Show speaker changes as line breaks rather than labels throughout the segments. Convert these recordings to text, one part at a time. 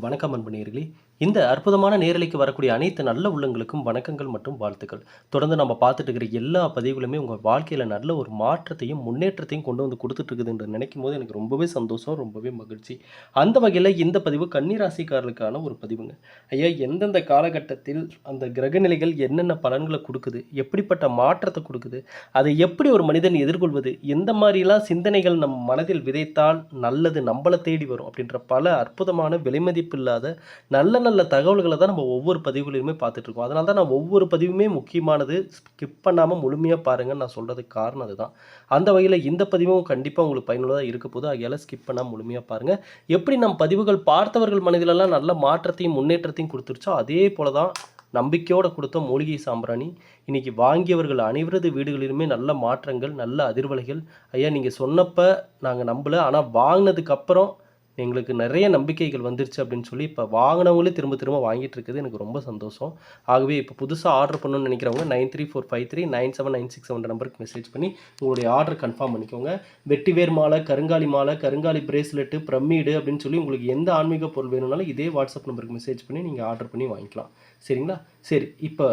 வணக்கம் அன்பனேர்களே இந்த அற்புதமான நேரலைக்கு வரக்கூடிய அனைத்து நல்ல உள்ளங்களுக்கும் வணக்கங்கள் மற்றும் வாழ்த்துக்கள். தொடர்ந்து நம்ம பார்த்துட்டு இருக்கிற எல்லா பதிவுகளுமே உங்கள் வாழ்க்கையில் நல்ல ஒரு மாற்றத்தையும் முன்னேற்றத்தையும் கொண்டு வந்து கொடுத்துட்ருக்குதுன்ற நினைக்கும் போது எனக்கு ரொம்பவே சந்தோஷம் ரொம்பவே மகிழ்ச்சி. அந்த வகையில் இந்த பதிவு கன்னிராசிக்காரர்களுக்கான ஒரு பதிவுங்க. ஐயா எந்தெந்த காலகட்டத்தில் அந்த கிரகநிலைகள் என்னென்ன பலன்களை கொடுக்குது? எப்படிப்பட்ட மாற்றத்தை கொடுக்குது? அதை எப்படி ஒரு மனிதன் எதிர்கொள்வது? எந்த மாதிரிலாம் சிந்தனைகள் நம் மனதில் விதைத்தால் நல்லது நம்மளை தேடி வரும்? அப்படின்ற பல அற்புதமான விலைமதி இல்லாத நல்ல நல்ல தகவல்களை தான் நம்ம ஒவ்வொரு பதிவுகளிலுமே பார்த்துட்ருக்கோம் அதனால தான் நான் ஒவ்வொரு பதிவுமே முக்கியமானது ஸ்கிப் பண்ணாமல் முழுமையாக பாருங்கன்னு நான் சொல்கிறதுக்கு காரணம் அதுதான். அந்த வகையில் இந்த பதிவும் கண்டிப்பாக உங்களுக்கு பயனுள்ளதாக இருக்க போது அதையால் ஸ்கிப் பண்ணாமல் முழுமையாக பாருங்கள் எப்படி நம் பதிவுகள் பார்த்தவர்கள் மனதிலெல்லாம் நல்ல மாற்றத்தையும் முன்னேற்றத்தையும் கொடுத்துருச்சோ அதே போல தான் நம்பிக்கையோடு கொடுத்த மூலிகை சாம்பிராணி இன்றைக்கி வாங்கியவர்கள் அனைவரது வீடுகளிலுமே நல்ல மாற்றங்கள் நல்ல அதிர்வலைகள். ஐயா நீங்கள் சொன்னப்போ நாங்கள் நம்பல. ஆனால் வாங்கினதுக்கப்புறம் எங்களுக்கு நிறைய நம்பிக்கைகள் வந்துருச்சு அப்படின்னு சொல்லி இப்போ வாங்கினவங்களே திரும்ப திரும்ப வாங்கிட்டு இருக்குது. எனக்கு ரொம்ப சந்தோஷம். ஆகவே இப்போ புதுசாக ஆர்டர் பண்ணணும்னு நினைக்கிறவங்க nine three four five three nine seven nine six seven நம்பருக்கு மெசேஜ் பண்ணி உங்களுடைய ஆர்டர் கன்ஃபார்ம் பண்ணிக்கோங்க. வெட்டிவேர் மாலை கருங்காலி மாலை கருங்காலி பிரேஸ்லெட்டு பிரமிடு அப்படின்னு சொல்லி உங்களுக்கு எந்த ஆன்மீக பொருள் வேணும்னாலும் இதே வாட்ஸ்அப் நம்பருக்கு மெசேஜ் பண்ணி நீங்கள் ஆர்டர் பண்ணி வாங்கிக்கலாம். சரிங்களா? சரி இப்போ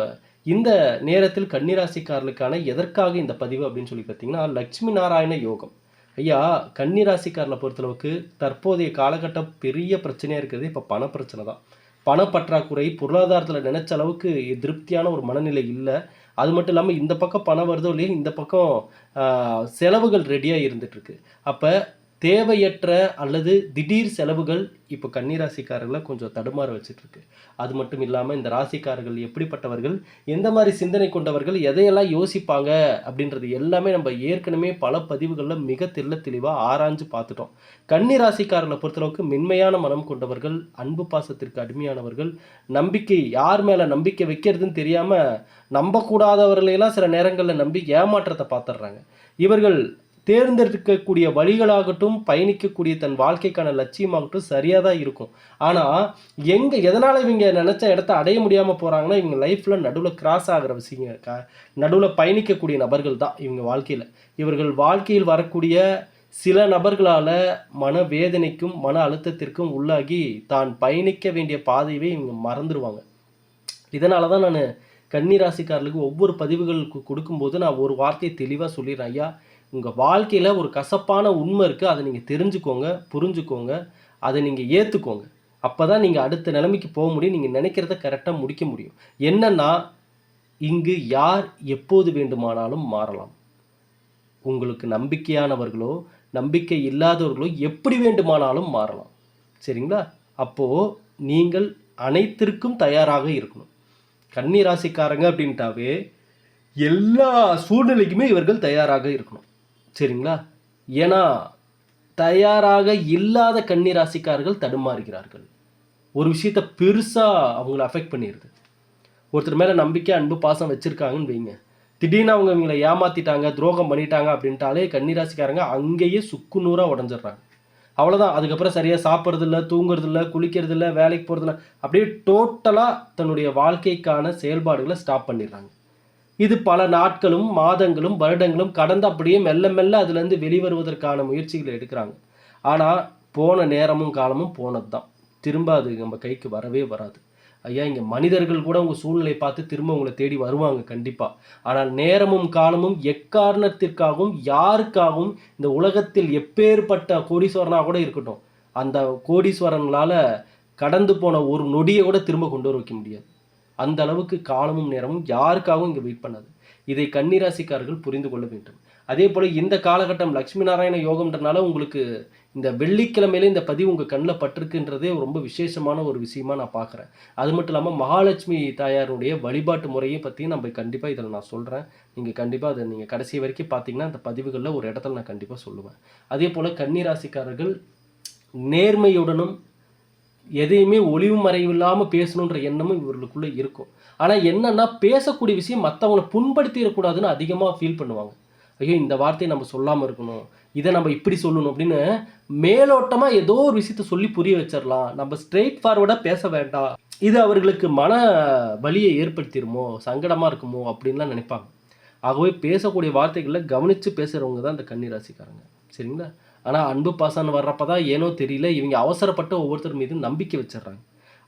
இந்த நேரத்தில் கன்னிராசிக்காரர்களுக்கான எதற்காக இந்த பதிவு அப்படின்னு சொல்லி பார்த்தீங்கன்னா லட்சுமி நாராயண யோகம். ஐயா கன்னிராசிக்காரனை பொறுத்தளவுக்கு தற்போதைய காலகட்டம் பெரிய பிரச்சனையாக இருக்கிறது. இப்போ பண பிரச்சனை தான். பணப்பற்றாக்குறை பொருளாதாரத்தில் நினைச்ச அளவுக்கு திருப்தியான ஒரு மனநிலை இல்லை. அது மட்டும் இல்லாமல் இந்த பக்கம் பணம் வருதோ இல்லையோ இந்த பக்கம் செலவுகள் ரெடியாக இருந்துகிட்ருக்கு அப்போ தேவையற்ற அல்லது திடீர் செலவுகள் இப்போ கன்னிராசிக்காரர்களை கொஞ்சம் தடுமாற வச்சுட்ருக்கு. அது மட்டும் இல்லாமல் இந்த ராசிக்காரர்கள் எப்படிப்பட்டவர்கள் எந்த மாதிரி சிந்தனை கொண்டவர்கள் எதையெல்லாம் யோசிப்பாங்க அப்படின்றது எல்லாமே நம்ம ஏற்கனவே பல பதிவுகளில் மிக தெல்ல தெளிவாக ஆராய்ஞ்சு பார்த்துட்டோம். கன்னி ராசிக்காரர்களை பொறுத்தளவுக்கு மென்மையான மனம் கொண்டவர்கள் அன்பு பாசத்திற்கு அடிமையானவர்கள் நம்பிக்கை யார் மேலே நம்பிக்கை வைக்கிறதுன்னு தெரியாமல் நம்பக்கூடாதவர்களையெல்லாம் சில நேரங்களில் நம்பி ஏமாற்றத்தை பார்த்துடுறாங்க. இவர்கள் தேர்ந்தெடுக்கக்கூடிய வழிகளாகட்டும் பயணிக்கக்கூடிய தன் வாழ்க்கைக்கான லட்சியமாகட்டும் சரியாக தான் இருக்கும். ஆனால் எங்கே எதனால் இவங்க நினச்ச இடத்த அடைய முடியாமல் போகிறாங்கன்னா இவங்க லைஃப்பில் நடுவில் கிராஸ் ஆகிற விஷயங்க க நடுவில் பயணிக்கக்கூடிய நபர்கள் தான் இவங்க வாழ்க்கையில். இவர்கள் வாழ்க்கையில் வரக்கூடிய சில நபர்களால் மனவேதனைக்கும் மன அழுத்தத்திற்கும் உள்ளாகி தான் பயணிக்க வேண்டிய பாதையவே இவங்க மறந்துடுவாங்க இதனால தான் நான் கன்னிராசிக்காரர்களுக்கு ஒவ்வொரு பதிவுகளுக்கு கொடுக்கும்போது நான் ஒரு வார்த்தையை தெளிவாக சொல்லிடுறேன். ஐயா உங்கள் வாழ்க்கையில் ஒரு கசப்பான உண்மை இருக்குது அதை நீங்கள் தெரிஞ்சுக்கோங்க புரிஞ்சுக்கோங்க அதை நீங்கள் ஏற்றுக்கோங்க அப்போ தான் நீங்கள் அடுத்த நிலைமைக்கு போக முடியும் நீங்கள் நினைக்கிறத கரெக்டாக முடிக்க முடியும். என்னன்னா இங்கு யார் எப்போது வேண்டுமானாலும் மாறலாம். உங்களுக்கு நம்பிக்கையானவர்களோ நம்பிக்கை இல்லாதவர்களோ எப்படி வேண்டுமானாலும் மாறலாம். சரிங்களா? அப்போது நீங்கள் அனைத்திற்கும் தயாராக இருக்கணும். கன்னி ராசிக்காரங்க அப்படின்ட்டாவே எல்லா சூழ்நிலைக்குமே இவர்கள் தயாராக இருக்கணும். சரிங்களா? ஏன்னா தயாராக இல்லாத கன்னி ராசிக்காரர்கள் தடுமாறுகிறார்கள். ஒரு விஷயத்த பெருசாக அவங்கள அஃபெக்ட் பண்ணிடுது ஒருத்தர் மேலே நம்பிக்கை அன்பு பாசம் வச்சுருக்காங்கன்னு வைங்க. திடீர்னு அவங்க இவங்களை ஏமாத்திட்டாங்க துரோகம் பண்ணிட்டாங்க அப்படின்ட்டாலே கன்னிராசிக்காரங்க அங்கேயே சுக்கு நூறாக உடஞ்சிடுறாங்க. அவ்வளோதான் அதுக்கப்புறம் சரியாக சாப்பிட்றதில்ல தூங்குறதில்ல குளிக்கிறதில்ல வேலைக்கு போகிறதில்ல அப்படியே டோட்டலாக தன்னுடைய வாழ்க்கைக்கான செயல்பாடுகளை ஸ்டாப் பண்ணிடுறாங்க. இது பல நாட்களும் மாதங்களும் வருடங்களும் கடந்து அப்படியே மெல்ல மெல்ல அதுலேருந்து வெளிவருவதற்கான முயற்சிகளை எடுக்கிறாங்க. ஆனால் போன நேரமும் காலமும் போனது தான் திரும்ப அது நம்ம கைக்கு வரவே வராது. ஐயா இங்கே மனிதர்கள் கூட உங்கள் சூழ்நிலை பார்த்து திரும்ப உங்களை தேடி வருவாங்க கண்டிப்பாக ஆனால் நேரமும் காலமும் எக்காரணத்திற்காகவும் யாருக்காகவும் இந்த உலகத்தில் எப்பேற்பட்ட கோடீஸ்வரனாக கூட இருக்கட்டும் அந்த கோடீஸ்வரங்களால் கடந்து போன ஒரு நொடியை கூட திரும்ப கொண்டு வர வைக்க முடியாது. அந்த அளவுக்கு காலமும் நேரமும் யாருக்காகவும் இங்கே வெயிட் பண்ணாது. இதை கன்னிராசிக்காரர்கள் புரிந்து கொள்ள வேண்டும். அதே போல் இந்த காலகட்டம் லக்ஷ்மி நாராயண யோகம்ன்றனால உங்களுக்கு இந்த வெள்ளிக்கிழமையில இந்த பதிவு உங்கள் கண்ணில் பட்டிருக்குன்றதே ரொம்ப விசேஷமான ஒரு விஷயமா நான் பார்க்குறேன். அது மட்டும் இல்லாமல் மகாலட்சுமி தாயாருடைய வழிபாட்டு முறையை பற்றியும் நம்ம கண்டிப்பாக இதில் நான் சொல்கிறேன் நீங்கள் கண்டிப்பாக அதை நீங்கள் கடைசி வரைக்கும் பார்த்தீங்கன்னா அந்த பதிவுகளில் ஒரு இடத்துல நான் கண்டிப்பாக சொல்லுவேன். அதே போல் கன்னிராசிக்காரர்கள் நேர்மையுடனும் எதையுமே ஒளிவு மறைவு இல்லாமல் பேசணுன்ற எண்ணமும் இவர்களுக்குள்ளே இருக்கும். ஆனால் என்னென்னா பேசக்கூடிய விஷயம் மற்றவங்களை புண்படுத்திடக்கூடாதுன்னு அதிகமாக ஃபீல் பண்ணுவாங்க. ஐயோ இந்த வார்த்தையை நம்ம சொல்லாமல் இருக்கணும் இதை நம்ம இப்படி சொல்லணும் அப்படின்னு மேலோட்டமாக ஏதோ ஒரு விஷயத்த சொல்லி புரிய வச்சிடலாம். நம்ம ஸ்ட்ரெயிட் ஃபார்வர்டாக பேச வேண்டாம். இது அவர்களுக்கு மன வலியை ஏற்படுத்திடுமோ சங்கடமாக இருக்குமோ அப்படின்லாம் நினைப்பாங்க. ஆகவே பேசக்கூடிய வார்த்தைகளில் கவனித்து பேசுகிறவங்க தான் இந்த கன்னிராசிக்காரங்க. சரிங்களா? ஆனால் அன்பு பாசான்னு வர்றப்ப தான் ஏனோ தெரியல இவங்க அவசரப்பட்டு ஒவ்வொருத்தர் மீது நம்பிக்கை வச்சிடுறாங்க.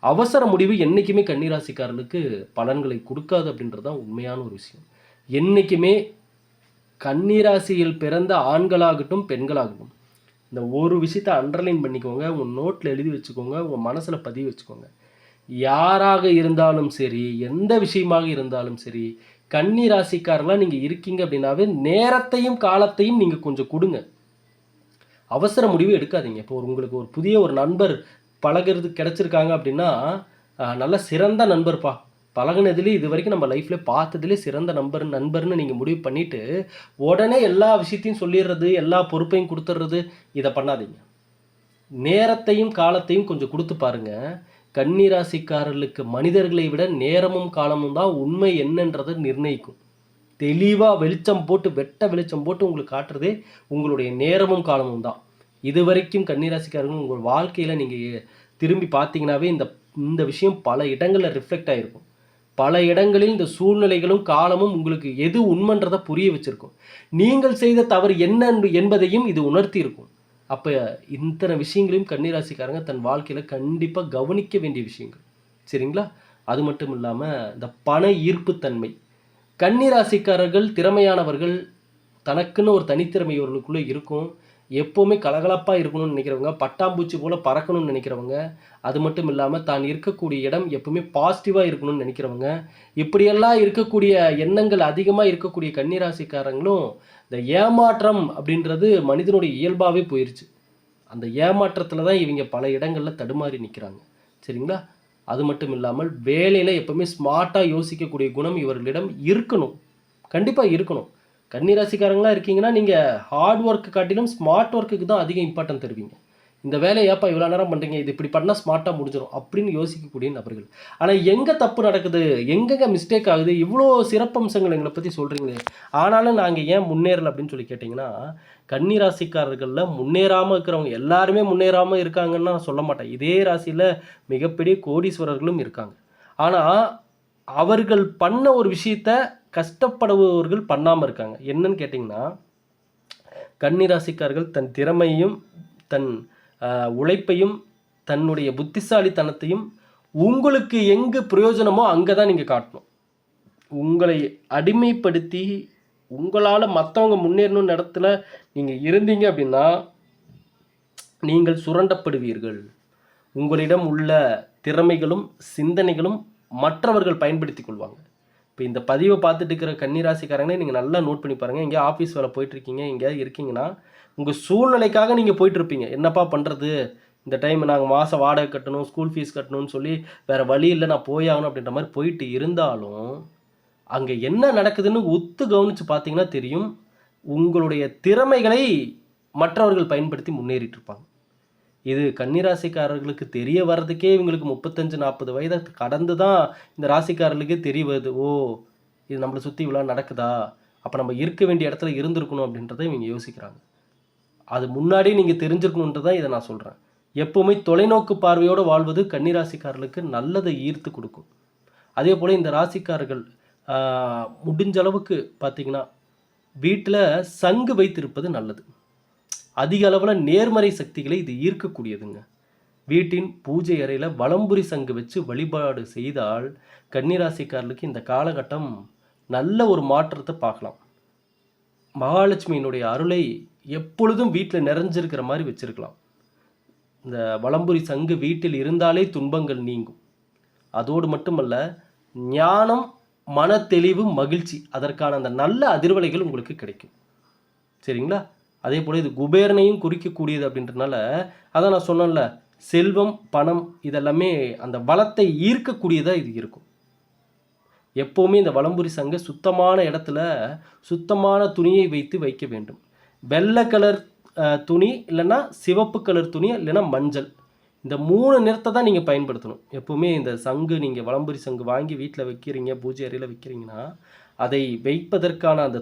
அவசர முடிவு என்றைக்குமே கன்னிராசிக்காரர்களுக்கு பலன்களை கொடுக்காது அப்படின்றது தான் உண்மையான ஒரு விஷயம். என்றைக்குமே கன்னிராசியில் பிறந்த ஆண்களாகட்டும் பெண்களாகட்டும் இந்த ஒரு விஷயத்தை அண்டர்லைன் பண்ணிக்கோங்க உங்கள் நோட்டில் எழுதி வச்சுக்கோங்க உங்கள் மனசில் பதிவு வச்சுக்கோங்க. யாராக இருந்தாலும் சரி எந்த விஷயமாக இருந்தாலும் சரி கன்னி ராசிக்காரர்களாக நீங்கள் இருக்கீங்க அப்படின்னாவே நேரத்தையும் காலத்தையும் நீங்கள் கொஞ்சம் கொடுங்க. அவசர முடிவு எடுக்காதீங்க. இப்போ ஒரு உங்களுக்கு ஒரு புதிய ஒரு நண்பர் பழகுறது கிடைச்சிருக்காங்க அப்படின்னா நல்ல சிறந்த நண்பர்ப்பா. பழகினதுலேயே இது வரைக்கும் நம்ம லைஃப்பில் பார்த்ததுலே சிறந்த நண்பர் நண்பர்னு நீங்கள் முடிவு பண்ணிவிட்டு உடனே எல்லா விஷயத்தையும் சொல்லிடுறது எல்லா பொறுப்பையும் கொடுத்துட்றது இதை பண்ணாதீங்க. நேரத்தையும் காலத்தையும் கொஞ்சம் கொடுத்து பாருங்க. கன்னிராசிக்காரர்களுக்கு மனிதர்களை விட நேரமும் காலமும் தான் உண்மை என்னன்றதை நிர்ணயிக்கும். தெளிவாக வெளிச்சம் போட்டு வெட்ட வெளிச்சம் போட்டு உங்களுக்கு காட்டுறதே உங்களுடைய நேரமும் காலமும் தான். இது வரைக்கும் கன்னிராசிக்காரர்கள் உங்கள் வாழ்க்கையில் நீங்கள் திரும்பி பார்த்தீங்கன்னாவே இந்த இந்த விஷயம் பல இடங்களில் ரிஃப்ளெக்ட் ஆகிருக்கும் பல இடங்களில் இந்த சூழ்நிலைகளும் காலமும் உங்களுக்கு எது உண்மைன்றதை புரிய வச்சுருக்கும். நீங்கள் செய்த தவறு என்ன என்பதையும் இது உணர்த்தி இருக்கும் அப்போ இத்தனை விஷயங்களையும் கன்னிராசிக்காரங்க தன் வாழ்க்கையில் கண்டிப்பாக கவனிக்க வேண்டிய விஷயங்கள். சரிங்களா? அது மட்டும் இல்லாமல் இந்த பண ஈர்ப்புத்தன்மை கன்னிராசிக்காரர்கள் திறமையானவர்கள் தனக்குன்னு ஒரு தனித்திறமை இவர்களுக்குள்ளே இருக்கும். எப்போவுமே கலகலப்பாக இருக்கணும்னு நினைக்கிறவங்க பட்டாம்பூச்சி போல் பறக்கணும்னு நினைக்கிறவங்க அது மட்டும் இல்லாமல் தான் இருக்கக்கூடிய இடம் எப்பவுமே பாசிட்டிவாக இருக்கணும்னு நினைக்கிறவங்க. இப்படியெல்லாம் இருக்கக்கூடிய எண்ணங்கள் அதிகமாக இருக்கக்கூடிய கன்னிராசிக்காரங்களும் இந்த ஏமாற்றம் அப்படின்றது மனிதனுடைய இயல்பாகவே போயிருச்சு. அந்த ஏமாற்றத்தில் தான் இவங்க பல இடங்களில் தடுமாறி நிற்கிறாங்க சரிங்களா? அது மட்டும் இல்லாமல் வேலையில் எப்போவுமே ஸ்மார்ட்டாக யோசிக்கக்கூடிய குணம் இவர்களிடம் இருக்கணும். கண்டிப்பாக இருக்கணும். கன்னிராசிக்காரங்களாக இருக்கீங்கன்னா நீங்கள் ஹார்ட் ஒர்க்கு காட்டிலும் ஸ்மார்ட் ஒர்க்குக்கு தான் அதிக இம்பார்ட்டன்ட் தருவீங்க. இந்த வேலையை ஏப்பா இவ்வளோ நேரம் பண்ணுறீங்க இது இப்படி பண்ணால் ஸ்மார்ட்டாக முடிஞ்சிடும் அப்படின்னு யோசிக்கக்கூடிய நபர்கள். ஆனால் எங்கே தப்பு நடக்குது? எங்கெங்க மிஸ்டேக் ஆகுது? இவ்வளோ சிறப்பம்சங்கள் எங்களை பற்றி சொல்கிறீங்களே ஆனாலும் நாங்கள் ஏன் முன்னேறல அப்படின்னு சொல்லி கேட்டிங்கன்னா கன்னிராசிக்காரர்களில் முன்னேறாமல் இருக்கிறவங்க எல்லாருமே முன்னேறாமல் இருக்காங்கன்னு நான் சொல்ல மாட்டேன். இதே ராசியில் மிகப்பெரிய கோடீஸ்வரர்களும் இருக்காங்க. ஆனால் அவர்கள் பண்ண ஒரு விஷயத்த கஷ்டப்படுபவர்கள் பண்ணாமல் இருக்காங்க. என்னன்னு கேட்டிங்கன்னா கன்னிராசிக்காரர்கள் தன் திறமையும் தன் உழைப்பையும் தன்னுடைய புத்திசாலித்தனத்தையும் உங்களுக்கு எங்கு பிரயோஜனமோ அங்கே தான் நீங்கள் காட்டணும். உங்களை அடிமைப்படுத்தி உங்களால் மற்றவங்க முன்னேறணும் இடத்துல நீங்கள் இருந்தீங்க அப்படின்னா நீங்கள் சுரண்டப்படுவீர்கள். உங்களிடம் உள்ள திறமைகளும் சிந்தனைகளும் மற்றவர்கள் பயன்படுத்தி கொள்வாங்க. இப்போ இந்த பதிவை பார்த்துட்டு இருக்கிற கன்னிராசிக்காரங்களே நீங்கள் நல்லா நோட் பண்ணி பாருங்கள் எங்கேயா ஆஃபீஸ் வேலை போயிட்டுருக்கீங்க எங்கேயாவது இருக்கீங்கன்னா உங்கள் சூழ்நிலைக்காக நீங்கள் போயிட்டுருப்பீங்க. என்னப்பா பண்ணுறது இந்த டைம் நாங்கள் மாதம் வாடகை கட்டணும் ஸ்கூல் ஃபீஸ் கட்டணும்னு சொல்லி வேறு வழி இல்லை நான் போயாகணும் அப்படின்ற மாதிரி போயிட்டு இருந்தாலும் அங்கே என்ன நடக்குதுன்னு ஒத்து கவனித்து பார்த்தீங்கன்னா தெரியும். உங்களுடைய திறமைகளை மற்றவர்கள் பயன்படுத்தி முன்னேறிட்டு இருப்பாங்க. இது கன்னிராசிக்காரர்களுக்கு தெரிய வர்றதுக்கே இவங்களுக்கு முப்பத்தஞ்சு நாற்பது வயதை கடந்து தான் இந்த ராசிக்காரர்களுக்கே தெரிய வருது. ஓ இது நம்மளை சுற்றி இவ்வளோ நடக்குதா? அப்போ நம்ம இருக்க வேண்டிய இடத்துல இருந்திருக்கணும் அப்படின்றத இவங்க யோசிக்கிறாங்க. அது முன்னாடி நீங்கள் தெரிஞ்சிருக்கணுன்றது தான் இதை நான் சொல்கிறேன் எப்போவுமே தொலைநோக்கு பார்வையோடு வாழ்வது கன்னிராசிக்காரர்களுக்கு நல்லதை ஈர்த்து கொடுக்கும். அதே போல் இந்த ராசிக்காரர்கள் முடிஞ்சளவுக்கு முடிஞ்ச அளவுக்கு பார்த்தீங்கன்னா வீட்டில் சங்கு வைத்திருப்பது நல்லது. அதிக அளவில் நேர்மறை சக்திகளை இது ஈர்க்கக்கூடியதுங்க. வீட்டின் பூஜை அறையில் வலம்புரி சங்கு வச்சு வழிபாடு செய்தால் கன்னிராசிக்காரர்களுக்கு இந்த காலகட்டம் நல்ல ஒரு மாற்றத்தை பார்க்கலாம். மகாலட்சுமியினுடைய அருளை எப்பொழுதும் வீட்டில் நிறைஞ்சிருக்கிற மாதிரி வச்சுருக்கலாம். இந்த வலம்புரி சங்கு வீட்டில் இருந்தாலே துன்பங்கள் நீங்கும். அதோடு மட்டுமல்ல ஞானம் மனத்தெளிவு மகிழ்ச்சி அதற்கான அந்த நல்ல அதிர்வலைகள் உங்களுக்கு கிடைக்கும். சரிங்களா? அதே போல் இது குபேரனையும் குறிக்கக்கூடியது அப்படின்றனால அதான் நான் சொன்னேன்ல செல்வம் பணம் இதெல்லாமே அந்த வளத்தை ஈர்க்கக்கூடியதாக இது இருக்கும். எப்போவுமே இந்த வளம்புரி சங்க சுத்தமான இடத்துல சுத்தமான துணியை வைத்து வைக்க வேண்டும். வெள்ளை கலர் துணி இல்லைன்னா சிவப்பு கலர் துணி இல்லைன்னா மஞ்சள். இந்த மூணு நிறத்தை தான் நீங்கள் பயன்படுத்தணும். எப்போவுமே இந்த சங்கு நீங்கள் வளம்புரி சங்கு வாங்கி வீட்டில் வைக்கிறீங்க பூஜை அறையில் வைக்கிறீங்கன்னா அதை வைப்பதற்கான அந்த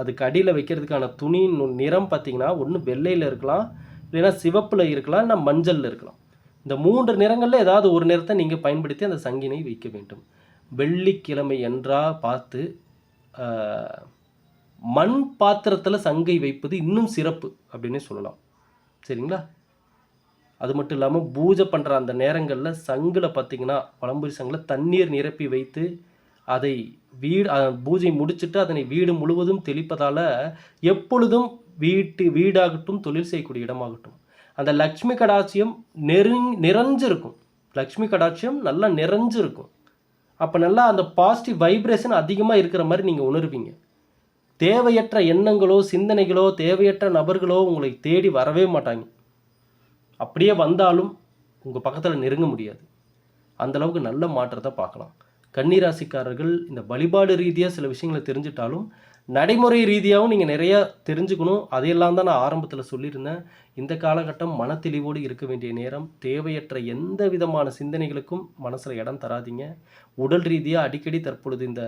அதுக்கு அடியில் வைக்கிறதுக்கான துணியின் நிறம் பார்த்தீங்கன்னா ஒன்று வெள்ளையில் இருக்கலாம் இல்லைன்னா சிவப்பில் இருக்கலாம் இல்லைன்னா மஞ்சளில் இருக்கலாம். இந்த மூன்று நிறங்களில் ஏதாவது ஒரு நிறத்தை நீங்கள் பயன்படுத்தி அந்த சங்கினை வைக்க வேண்டும். வெள்ளிக்கிழமை என்றா பார்த்து மண் பாத்திரத்தில் சங்கை வைப்பது இன்னும் சிறப்பு அப்படின்னே சொல்லலாம். சரிங்களா? அது மட்டும் இல்லாமல் பூஜை பண்ணுற அந்த நேரங்களில் சங்கில் பார்த்தீங்கன்னா பழம்புரி சங்கில் தண்ணீர் நிரப்பி வைத்து அதை வீடு பூஜை முடிச்சிட்டு அதனை வீடு முழுவதும் தெளிப்பதால் எப்பொழுதும் வீட்டு வீடாகட்டும் தொழில் செய்யக்கூடிய இடமாகட்டும். அந்த லக்ஷ்மி கடாட்சியம் நெருங் நிறைஞ்சிருக்கும். லக்ஷ்மி கடாட்சியம் நல்லா நிறைஞ்சிருக்கும். அப்போ நல்லா அந்த பாசிட்டிவ் வைப்ரேஷன் அதிகமாக இருக்கிற மாதிரி நீங்கள் உணர்வீங்க. தேவையற்ற எண்ணங்களோ சிந்தனைகளோ தேவையற்ற நபர்களோ உங்களை தேடி வரவே மாட்டாங்க. அப்படியே வந்தாலும் உங்கள் பக்கத்தில் நெருங்க முடியாது. அந்த அளவுக்கு நல்ல மாற்றத்தை பார்க்கலாம். கன்னிராசிக்காரர்கள் இந்த வழிபாடு ரீதியாக சில விஷயங்களை தெரிஞ்சிட்டாலும் நடைமுறை ரீதியாகவும் நீங்கள் நிறையா தெரிஞ்சுக்கணும். அதையெல்லாம் தான் நான் ஆரம்பத்தில் சொல்லியிருந்தேன். இந்த காலகட்டம் மனத்தெளிவோடு இருக்க வேண்டிய நேரம். தேவையற்ற எந்த விதமான சிந்தனைகளுக்கும் மனசில் இடம் தராதீங்க. உடல் ரீதியாக அடிக்கடி தற்பொழுது இந்த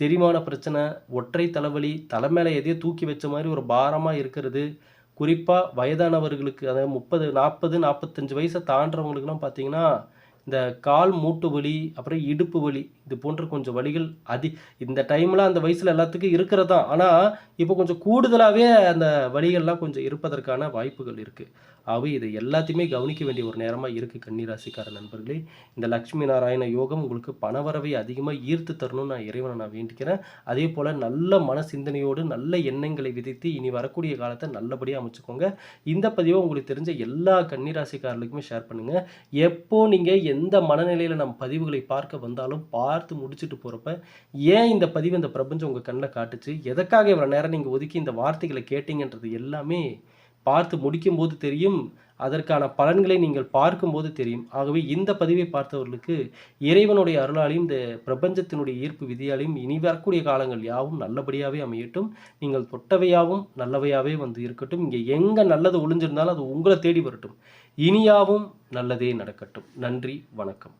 செரிமான பிரச்சனை ஒற்றை தலைவலி தலை மேலே எதையோ தூக்கி வச்ச மாதிரி ஒரு பாரமாக இருக்கிறது. குறிப்பாக வயதானவர்களுக்கு அதாவது முப்பது நாற்பது நாற்பத்தஞ்சு வயசை தாண்டுறவங்களுக்குலாம் பார்த்தீங்கன்னா இந்த கால் மூட்டு வலி அப்புறம் இடுப்பு வலி இது போன்ற கொஞ்சம் வலிகள் அதி இந்த டைமில் அந்த வயசில் எல்லாத்துக்கும் இருக்கிறது தான். ஆனால் இப்போ கொஞ்சம் கூடுதலாகவே அந்த வலிகள்லாம் கொஞ்சம் இருப்பதற்கான வாய்ப்புகள் இருக்குது ஆகவே இதை எல்லாத்தையுமே கவனிக்க வேண்டிய ஒரு நேரமாக இருக்குது கன்னிராசிக்கார நண்பர்களே. இந்த லக்ஷ்மி நாராயண யோகம் உங்களுக்கு பணவரவை அதிகமாக ஈர்த்து தரணும்னு நான் இறைவனை நான் வேண்டிக்கிறேன். அதே போல் நல்ல மன சிந்தனையோடு நல்ல எண்ணங்களை விதைத்து இனி வரக்கூடிய காலத்தை நல்லபடியாக அமைச்சுக்கோங்க. இந்த பதிவை உங்களுக்கு தெரிஞ்ச எல்லா கன்னிராசிக்காரர்களுக்குமே ஷேர் பண்ணுங்கள் எப்போ நீங்கள் எந்த மனநிலையில் நம்ம பதிவுகளை பார்க்க வந்தாலும் பார்த்து முடிச்சுட்டு போகிறப்ப ஏன் இந்த பதிவு இந்த பிரபஞ்சம் உங்கள் கண்ணில் காட்டுச்சு? எதற்காக இவ்வளோ நேரம் நீங்கள் ஒதுக்கி இந்த வார்த்தைகளை கேட்டீங்கன்றது எல்லாமே பார்த்து முடிக்கும்போது தெரியும். அதற்கான பலன்களை நீங்கள் பார்க்கும்போது தெரியும். ஆகவே இந்த பதிவை பார்த்தவர்களுக்கு இறைவனுடைய அருளாலையும் இந்த பிரபஞ்சத்தினுடைய ஈர்ப்பு விதியாலையும் இனி வரக்கூடிய காலங்கள் யாவும் நல்லபடியாகவே அமையட்டும். நீங்கள் தொட்டவையாகவும் நல்லவையாகவே வந்து இருக்கட்டும். இங்கே எங்கே நல்லது ஒளிஞ்சிருந்தாலும் அது உங்களை தேடி வரட்டும். இனியாவும் நல்லதே நடக்கட்டும். நன்றி வணக்கம்.